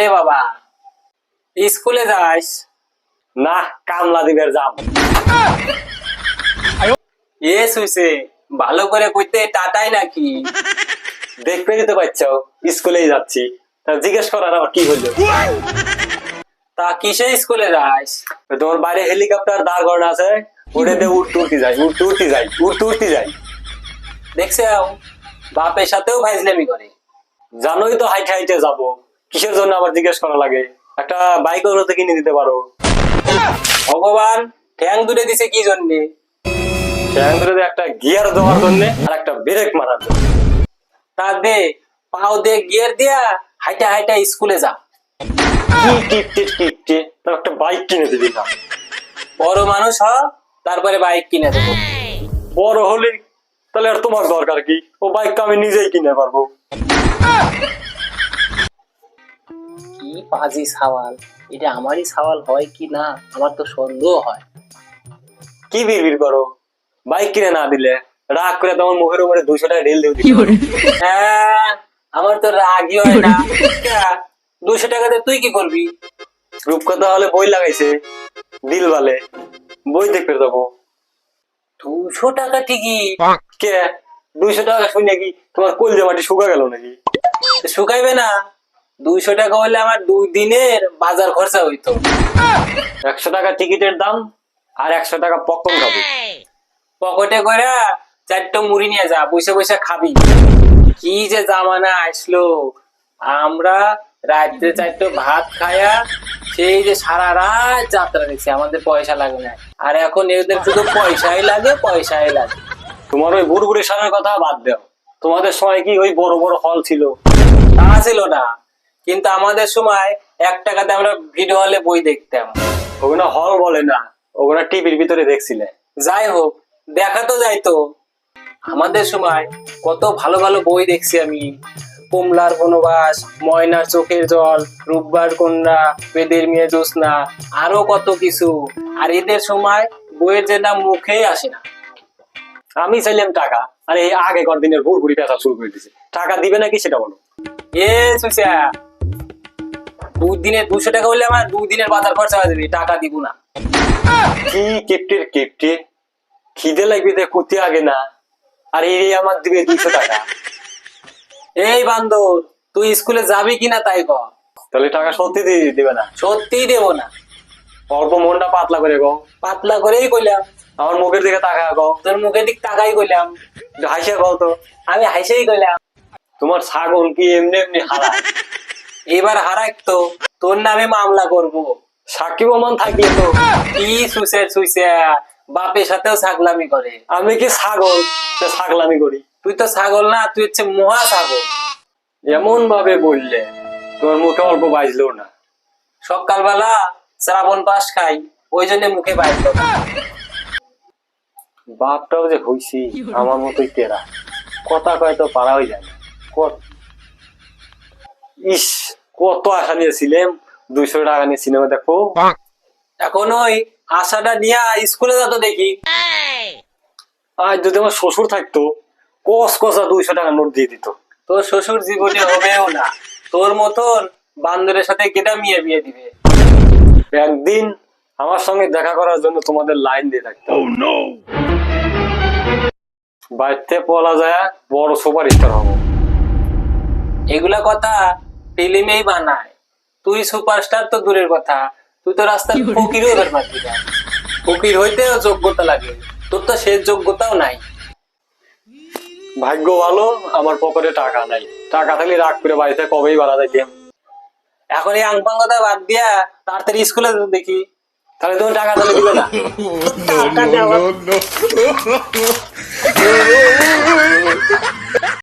হ্যাঁ রে বাবা, স্কুলে যাস। না, কামলা দিবের যাম। এ সুইসে, ভালো করে কইতে টাটাই নাকি? দেখতে যেতে পারছ, স্কুলেই যাচ্ছি। তা জিজ্ঞেস করার আবার কি হলো তা কিসে স্কুলে যাস? তোমার বাইরে হেলিকপ্টার দাঁড় করানো আছে। উড়েতে উঠতে উঠতে যাই উঠতে উঠতে যাই উঠতে উঠতে যাই। দেখছে বাপের সাথেও ভাইজলামি করে। জানোই তো হাইটে হাইটে যাব। কিসের জন্য আবার জিজ্ঞেস করা লাগে? একটা বাইক ওগুলোতে কিনে দিতে পারো। ভগবান, ঠ্যাং দূরে দিছে কি জন্যে? দূরে একটা গিয়ার দেওয়ার জন্য আর একটা ব্রেক মারার জন্য। তা দে, পাও দে গিয়ার দিয়া, হাইটা হাইটা স্কুলে যা। একটা বাইক কিনে দিবি না। বড় মানুষ হ, তারপরে বাইক কিনে দেবো। বড় হলে তাহলে আর তোমার দরকার কি? ও বাইকটা আমি নিজেই কিনে পারব। পাজি সওয়াল। এটা আমারই সওয়াল হয় কি না, আমার তো সন্দেহ হয়। কি বিড়বিড় করো? বাইক কিনে না দিলে, রাগ করে তোমার মুখের উপরে দুশো টাকা ঢেল দিয়ে হ্যাঁ আমার তো রাগই হয় না। দুশো টাকাতে তুই কি করবি? রূপকথা হলে বই লাগাইছে, দিল বালে। বই দেখতে দেবো দুশো টাকা ঠিকই। কে? দুইশো টাকা শুনে কি তোমার কলজে মাটি শুকা গেল নাকি? শুকাইবে না। দুইশো টাকা হলে আমার দুই দিনের বাজার খরচা হইতো। একশো টাকা টিকিটের দাম আর একশো টাকা পকন খাবে। পকেটে করে চারটা মুড়ি নিয়ে যা, বসে বসে খাবি। কি যে জামানা আসলো। আমরা রাত্রে চারটে ভাত খায়া সেই যে সারা রাত যাত্রা দেখছি, আমাদের পয়সা লাগে না। আর এখন এদের শুধু পয়সাই লাগে পয়সাই লাগে। তোমার ওই বুড়বুড়ি সারের কথা বাদ দাও। তোমাদের সময় কি ওই বড় বড় হল ছিল? তা ছিল না। কিন্তু আমাদের সময় এক টাকাতে আমরা ভিডিও হলে বই দেখতাম। ওগুলো হল বলে না ওগুলো টিভির ভিতরে দেখছিলে। যাই হোক দেখা তো যাইতো আমাদের সময় কত ভালো ভালো বই দেখছি আমি। কমলার বনবাস ময়নার চোখের জল রূপবার কন্যা বেদের মেয়ে জ্যোৎস্না আরও কত কিছু। আর এদের সময় বইয়ের যে নাম মুখেই আসে না। আমি চাইলাম টাকা আর এই আগে কর দিনের বুড়বুড়ি পেঁচা শুরু করে দিছে। টাকা দিবে নাকি সেটা বলো। এ সুইসা দুই দিনের দুশো টাকা হলে আমার দুই দিনের বাজার খরচা হয়ে যাবে টাকা দিব না। কি কেপটের কেপটে? খিদে লাগবে দেখ করতে আগে না। আর এই আমার দিবে দুইশো টাকা। এই বান্দর তুই স্কুলে যাবি কিনা তাই কর। তাহলে টাকা সত্যি দিয়ে দিবে না। সত্যিই দেবো না। অল্প মনটা পাতলা করে গো। পাতলা করেই কইলাম। আমার মুখের দিকে তাকা গো। তোর মুখের দিক তাকাই কইলাম। হাসিয়া গো তো। আমি হাসেই কইলাম। তোমার ছাগল কি এমনি এমনি হারা এবার হারাক তো। তোর নামে মামলা করব। সাকিব রহমান থাকলে তো কি সুসের সুইসে বাপের সাথেও ছাগলামি করে। আমি কি ছাগল? ছাগলামি করি। তুই তো ছাগল না, তুই হচ্ছে মহা ছাগল। এমন ভাবে বললে তোর মুখে অল্প বাজলো না। সকালবেলা শ্রাবণ পাশ খাই, ওই জন্য মুখে না। বাপটাও যে হইছি, আমার মতোই তেরা। কথা কয় তো পারা হয়ে যায় না। ইস কত আশা নিয়েছিলাম? দুইশো টাকা নিয়ে সিনেমা দেখো। এখন ওই আশাটা নিয়ে স্কুলে যত দেখি। আর যদি আমার শ্বশুর থাকতো কস কষা দুইশো টাকা নোট দিয়ে দিত। তোর শ্বশুর জীবনে হবেও না। তোর মতন বান্দরের সাথে কেটা মিয়ে বিয়ে দিবে? একদিন আমার সঙ্গে দেখা করার জন্য তোমাদের লাইন দিয়ে থাকতো বাড়িতে পলা যায় বড় সুপার স্টার হব। এগুলা কথা ফিল্মেই বানায় তুই সুপারস্টার তো দূরের কথা তুই তো রাস্তার ফকিরও ধর পারবি না ফকির হইতেও যোগ্যতা লাগে তোর তো সে যোগ্যতাও নাই ভাগ্য ভালো আমার পকেটে টাকা নাই টাকা থাকলে রাগ করে বাড়িতে কবেই বাড়া যাইতাম এখন এই আংপাং কথা বাদ দিয়া তাড়াতাড়ি স্কুলে দেখি তাহলে তুমি টাকা তাহলে দিবে না টাকা দেওয়া